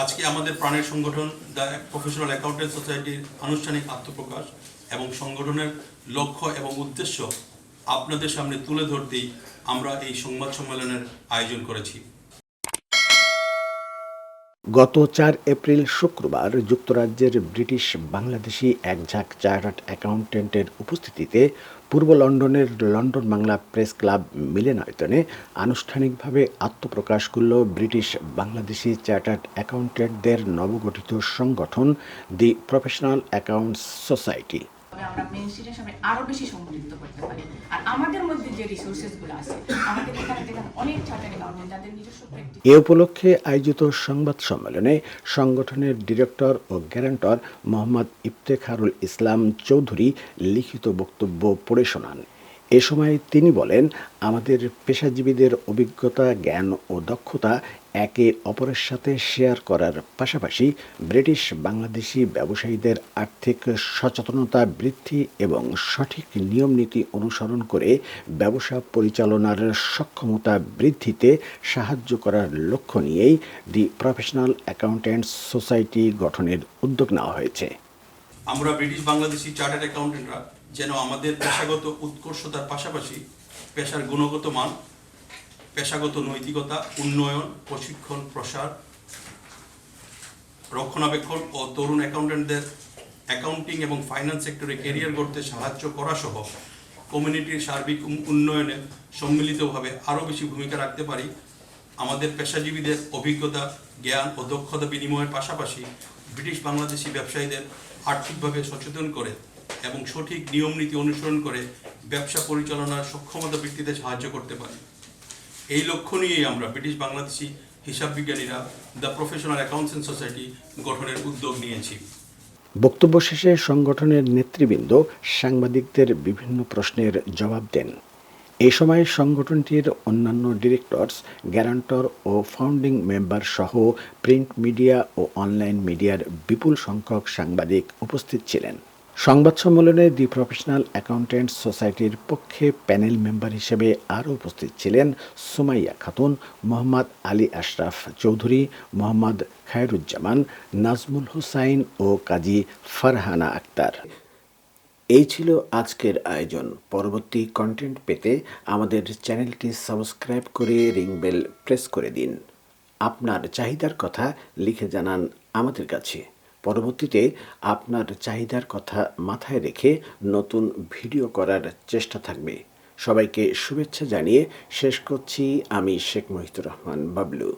আজকে আমাদের প্রাণের সংগঠন, দ্য প্রফেশনাল অ্যাকাউন্টেন্ট সোসাইটির আনুষ্ঠানিক আত্মপ্রকাশ এবং সংগঠনের লক্ষ্য এবং উদ্দেশ্য আপনাদের সামনে তুলে ধরতেই আমরা এই সংবাদ সম্মেলনের আয়োজন করেছি। গত চার এপ্রিল শুক্রবার যুক্তরাজ্যের ব্রিটিশ বাংলাদেশি এক ঝাঁক চার্টার্ড অ্যাকাউন্টেন্টের উপস্থিতিতে পূর্ব লন্ডনের লন্ডন বাংলা প্রেস ক্লাব মিলনায়তনে আনুষ্ঠানিকভাবে আত্মপ্রকাশ করল ব্রিটিশ বাংলাদেশি চার্টার্ড অ্যাকাউন্টেন্টদের নবগঠিত সংগঠন, দি প্রফেশনাল অ্যাকাউন্টস সোসাইটি। আমরা মেন স্ট্রিটের বেশি করতে পারি। আর আমাদের মধ্যে যে আছে, আমাদের এখানে যেখানে অনেক যাদের নিজস্ব এ উপলক্ষে আয়োজিত সংবাদ সম্মেলনে সংগঠনের ডিরেক্টর ও গ্যারান্টর মোহাম্মদ ইফতেখারুল ইসলাম চৌধুরী লিখিত বক্তব্য পড়ে শোনান। এ সময় তিনি বলেন, আমাদের পেশাজীবীদের অভিজ্ঞতা, জ্ঞান ও দক্ষতা একে অপরের সাথে শেয়ার করার পাশাপাশি ব্রিটিশ বাংলাদেশি ব্যবসায়ীদের আর্থিক সচেতনতা বৃদ্ধি এবং সঠিক নিয়মনীতি অনুসরণ করে ব্যবসা পরিচালনার সক্ষমতা বৃদ্ধিতে সাহায্য করার লক্ষ্য নিয়েই দি প্রফেশনাল অ্যাকাউন্ট্যান্টস সোসাইটি গঠনের উদ্যোগ নেওয়া হয়েছে। আমরা ব্রিটিশ বাংলাদেশি চার্টার্ড অ্যাকাউন্টেন্টরা যেন আমাদের পেশাগত উৎকর্ষতার পাশাপাশি পেশার গুণগত মান, পেশাগত নৈতিকতা, উন্নয়ন, প্রশিক্ষণ, প্রসার, রক্ষণাবেক্ষণ ও তরুণ অ্যাকাউন্টেন্টদের অ্যাকাউন্টিং এবং ফাইন্যান্স সেক্টরে কেরিয়ার গড়তে সাহায্য করা সহ কমিউনিটির সার্বিক উন্নয়নে সম্মিলিতভাবে আরও বেশি ভূমিকা রাখতে পারি। আমাদের পেশাজীবীদের অভিজ্ঞতা, জ্ঞান ও দক্ষতা বিনিময়ের পাশাপাশি ব্রিটিশ বাংলাদেশি ব্যবসায়ীদের আর্থিকভাবে সচেতন করে এবং সঠিক নিয়মনীতি অনুসরণ করে ব্যবসা পরিচালনার সক্ষমতা বৃদ্ধিতে সাহায্য করতে পারি। এই লক্ষ্য নিয়েই আমরা ব্রিটিশ বাংলাদেশি হিসাব বিজ্ঞানীরা দ্য প্রফেশনাল অ্যাকাউন্টেন্ট সোসাইটি গঠনের উদ্যোগ নিয়েছি। বক্তব্য শেষে সংগঠনের নেতৃবৃন্দ সাংবাদিকদের বিভিন্ন প্রশ্নের জবাব দেন। এ সময় সংগঠনটির অন্যান্য ডিরেক্টরস, গ্যারান্টর ও ফাউন্ডিং মেম্বার সহ প্রিন্ট মিডিয়া ও অনলাইন মিডিয়ার বিপুল সংখ্যক সাংবাদিক উপস্থিত ছিলেন। সংবাদ সম্মেলনে দি প্রফেশনাল অ্যাকাউন্ট্যান্টস সোসাইটির পক্ষে প্যানেল মেম্বার হিসেবে আরও উপস্থিত ছিলেন সুমাইয়া খাতুন, মোহাম্মদ আলী আশরাফ চৌধুরী, মোহাম্মদ খায়রুজ্জামান, নাজমুল হুসাইন ও কাজী ফারহানা আক্তার। এই ছিল আজকের আয়োজন। পরবর্তী কন্টেন্ট পেতে আমাদের চ্যানেলটি সাবস্ক্রাইব করে রিং বেল প্রেস করে দিন। আপনার চাহিদার কথা লিখে জানান আমাদের কাছে। পরবর্তীতে আপনার চাহিদার কথা মাথায় রেখে নতুন ভিডিও করার চেষ্টা থাকবে। সবাইকে শুভেচ্ছা জানিয়ে শেষ করছি আমি শেখ মহিতুর রহমান, বাবলু।